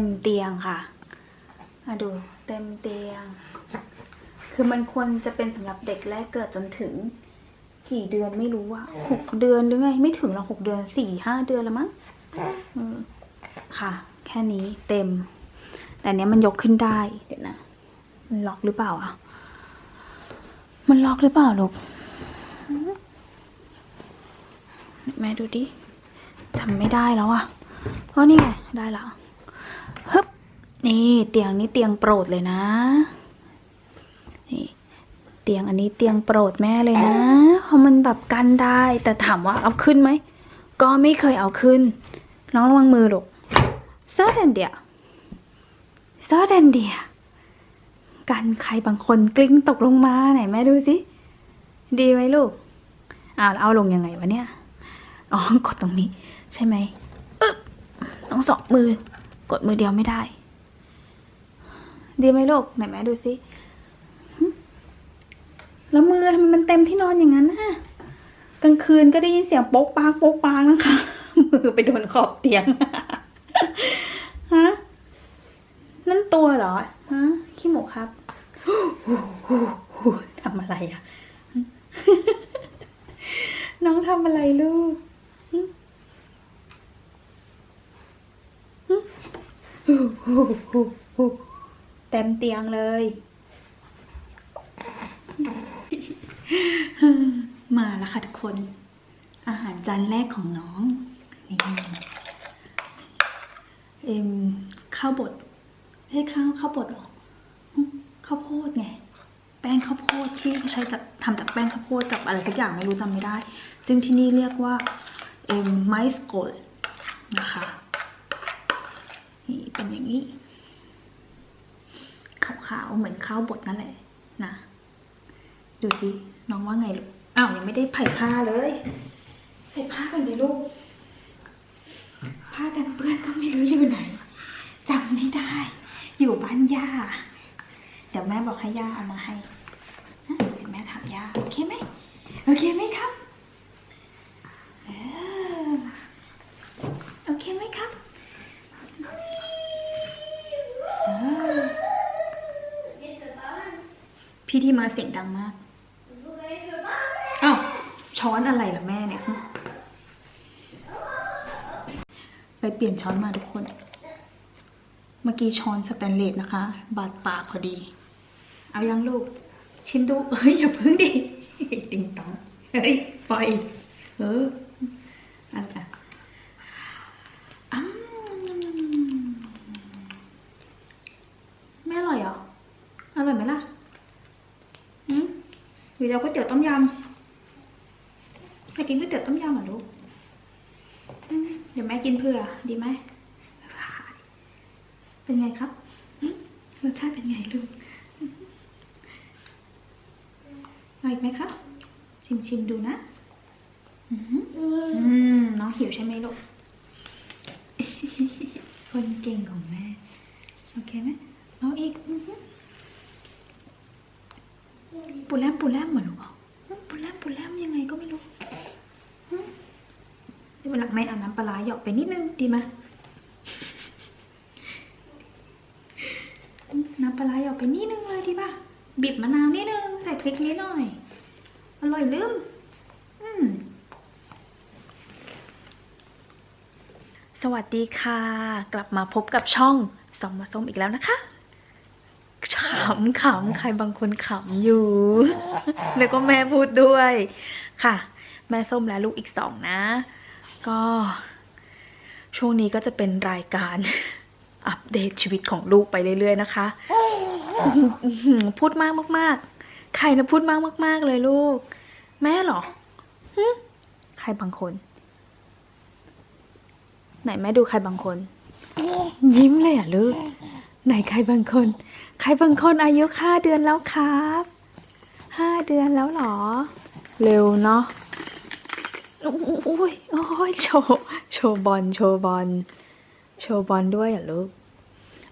มเตียง คือมันควรจะเป็นสำหรับเด็กแรกเกิดจนถึง กี่เดือนไม่รู้อะหกเดือนหรือไง ไม่ถึงหรอกหกเดือนสี่ห้าเดือนแล้วมั้งเออค่ะ แค่นี้เต็ม แต่อันเนี้ยมันยกขึ้นได้เดี๋ยวนะมันล็อกหรือเปล่าอะมันล็อกหรือเปล่าลูกหือแม่ดูดิจำไม่ได้แล้วอะเพราะนี่ไงได้ละ ฮึบนี่เตียงนี้เตียงโปรดเลยนะนี่เตียงอันนี้เตียงโปรดแม่เลยนะ เพราะมันแบบกันได้ แต่ถามว่าเอาขึ้นไหม ก็ไม่เคยเอาขึ้น น้องระวังมือลูกซอแดนเดียซอแดนเดียกันใครบางคนกลิ้งตกลงมาไหนแม่ดูสิ ดีไหมลูกอ้าวเอาลงยังไงวะเนี่ย อ๋อกดตรงนี้ ใช่ไหมต้องสองมือ กดมือเดียวไม่ได้ ดีไหมลูกไหนแม่ดูสิแล้วมือทำไมมันเต็มที่นอนอย่างนั้นนะกลางคืนก็ได้ยินเสียงโป๊กปากโป๊กปากนะคะ มือไปโดนขอบเตียงฮะนั่นตัวเหรอฮะขี้หมูครับทำอะไรอะน้องทำอะไรลูกหึหึ เต็มเตียงเลย มาแล้วค่ะทุกคน อาหารจานแรกของน้อง นี่เอ็มข้าวบดเฮ้ยข้าวข้าวบดหรอข้าวโพดไง แป้งข้าวโพดที่เขาใช้จากทำจากแป้งข้าวโพดกับอะไรสักอย่างไม่รู้จำไม่ได้ ซึ่งที่นี่เรียกว่าเอ็มไมส์โกลนะคะ นี่เป็นอย่างนี้ขาวๆเหมือนข้าวบดนั่นแหละนะดูสิน้องว่าไงลูกอ้าวยังไม่ได้ไผ่ผ้าเลย ใส่ผ้าก่อนสิลูกผ้ากันเปื้อนก็ไม่รู้อยู่ไหนจำไม่ได้ อยู่บ้านย่า เดี๋ยวแม่บอกให้ย่าเอามาให้เดี๋ยวแม่ถามย่าโอเคไหมโอเคไหมครับเออโอเคไหมครับเซอร์ พี่ที่มาเสียงดังมากอ้าวช้อนอะไรล่ะแม่เนี่ย ไปเปลี่ยนช้อนมาทุกคน เมื่อกี้ช้อนสแตนเลสนะคะ บาดปากพอดี เอายังลูก ชิมดูเฮ้ย อย่าพึ่งดิติงตอง เฮ้ยปล่อยเอออะไรอะอืมไม่อร่อยเหรอ อร่อยไหมล่ะอืม หรือเอาก๋วยเตี๋ยวต้มยำอยากกินก๋วยเตี๋ยวต้มยำเหรอลูกเดี๋ยวแม่กินเผื่อ ดีไหมเป็นไงครับรสชาติเป็นไงลูกเอาอีกไหมครับ ชิมชิมดูนะอืมน้องหิวใช่ไหมลูก คนเก่งของแม่ โอเคไหมเอาอีกอ ปูแลมปูแลมเหมือนลูกเหรอปูแลมปูแลมยังไงก็ไม่รู้อืมเววันหลังไม่เอาน้ำปลาหยอกไปนิดนึงดีไหมน้ำปลาหยอกไปนิดนึงเลยดีป่ะ บีบมะนาวนิดนึง ใส่พริกนิดหน่อย อร่อยลืมอืมสวัสดีค่ะ กลับมาพบกับช่องสองมาส้มอีกแล้วนะคะำขำใครบางคนขำอยู่ แล้วก็แม่พูดด้วยค่ะ แม่ส้มและลูกอีกสองนะ ก็ ช่วงนี้ก็จะเป็นรายการอัปเดตชีวิตของลูกไปเรื่อยๆนะคะอื้อหือพูดมากมากๆ ใครนะพูดมากมาก ๆ เลยลูก แม่เหรอหึใครบางคน ไหนแม่ดูใครบางคน ยิ้มเลยอะลูก ไหนใครบางคน ใครบางคนอายุห้าเดือนแล้วครับห้าเดือนแล้วหรอ เร็วเนาะโอ้ยโอ้ยโชว์โชว์บอลโชว์บอลโชว์บอลด้วยเหรอลูก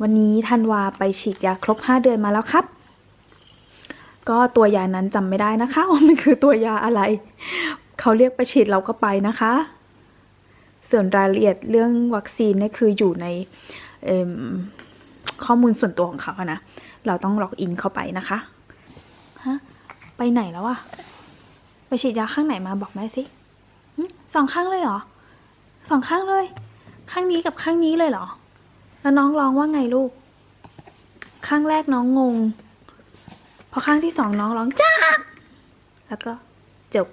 วันนี้ธันวาไปฉีดยาครบ5เดือนมาแล้วครับ ก็ตัวยานั้นจำไม่ได้นะคะว่ามันคือตัวยาอะไร เขาเรียกไปฉีดเราก็ไปนะคะ ส่วนรายละเอียดเรื่องวัคซีนนี่คืออยู่ใน ข้อมูลส่วนตัวของเขาอะนะ เราต้องล็อกอินเข้าไปนะคะฮะไปไหนแล้วอะไปฉีดยาข้างไหนมาบอกแม่สิสองข้างเลยเหรอสองข้างเลย ข้างนี้กับข้างนี้เลยเหรอ แล้วน้องร้องว่าไงลูก ข้างแรกน้องงง พอข้างที่สองน้องร้องจ้าแล้วก็จบ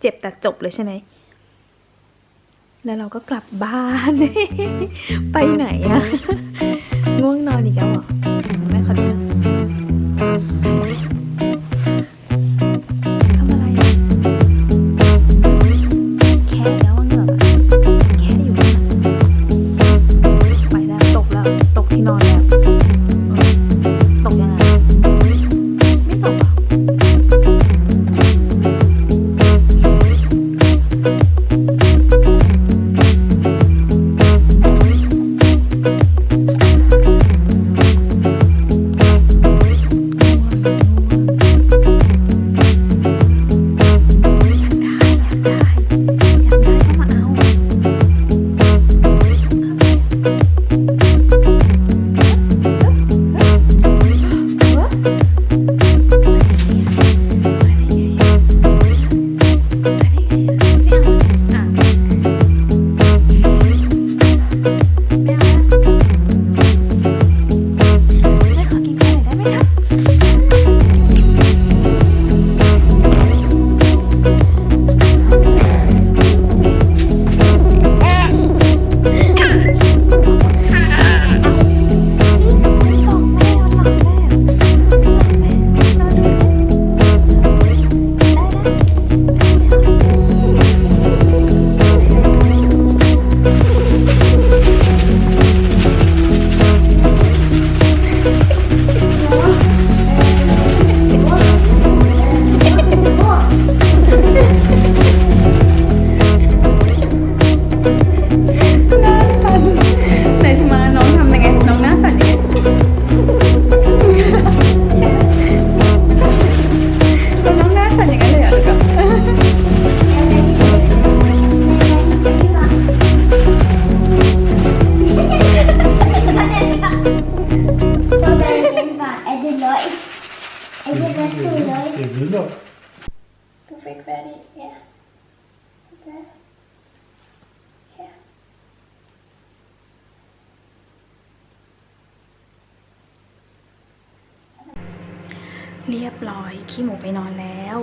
เจ็บแต่จบเลยใช่ไหมแล้วเราก็กลับบ้าน ไปไหนอะ ง่วงนอนอีกแล้วเหรอแ Er det resten løgn? Det er hvidløg. Du fik færdig, ja. Okay. Ja. เรียบร้อยขี้หมูไปนอนแล้ว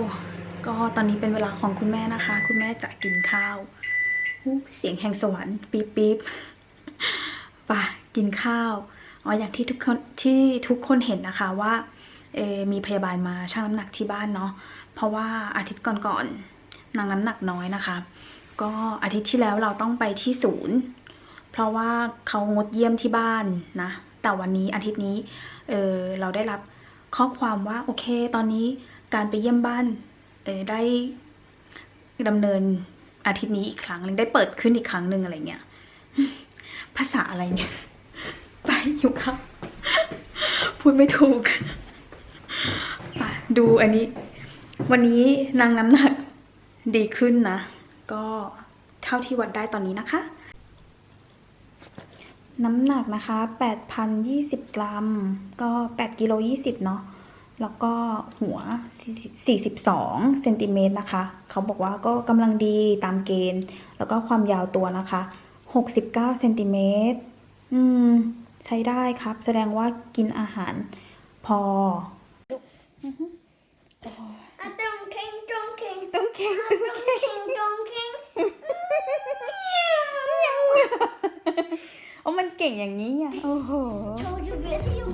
ก็ตอนนี้เป็นเวลาของคุณแม่นะคะ คุณแม่จะกินข้าวอู้เสียงแห่งสวรรค์ปี๊บปี๊บป่ะกินข้าว อ๋ออย่างที่ทุกคนที่ทุกคนเห็นนะคะว่า เอมีพยาบาลมาชั่งน้ำหนักที่บ้านเนาะเพราะว่าอาทิตย์ก่อนๆนางน้ำหนักน้อยนะคะ ก็อาทิตย์ที่แล้วเราต้องไปที่ศูนย์ เพราะว่าเขางดเยี่ยมที่บ้านนะแต่วันนี้อาทิตย์นี้เออเราได้รับข้อความว่าโอเค ตอนนี้การไปเยี่ยมบ้านเออได้ดำเนินอาทิตย์นี้อีกครั้งหนึ่งได้เปิดขึ้นอีกครั้งหนึ่งอะไรเงี้ยภาษาอะไรเนี่ย ไปอยู่ครับ พูดไม่ถูก ดูอันนี้ วันนี้นางน้ำหนักดีขึ้นนะ ก็เท่าที่วัดได้ตอนนี้นะคะ น้ำหนักนะคะ 8,020 กรัม ก็8กิโล20 เนาะแล้วก็หัว 42 เซนติเมตรนะคะ เขาบอกว่าก็กำลังดีตามเกณฑ์ แล้วก็ความยาวตัวนะคะ 69 เซนติเมตร อืม ใช้ได้ครับ แสดงว่ากินอาหารพอ Ah, Donking, donking. ต้องเก่ง Ah, Donking, donking. โอ้มันเก่งอย่างนี้อะ โอ้โห Tror du vet ju?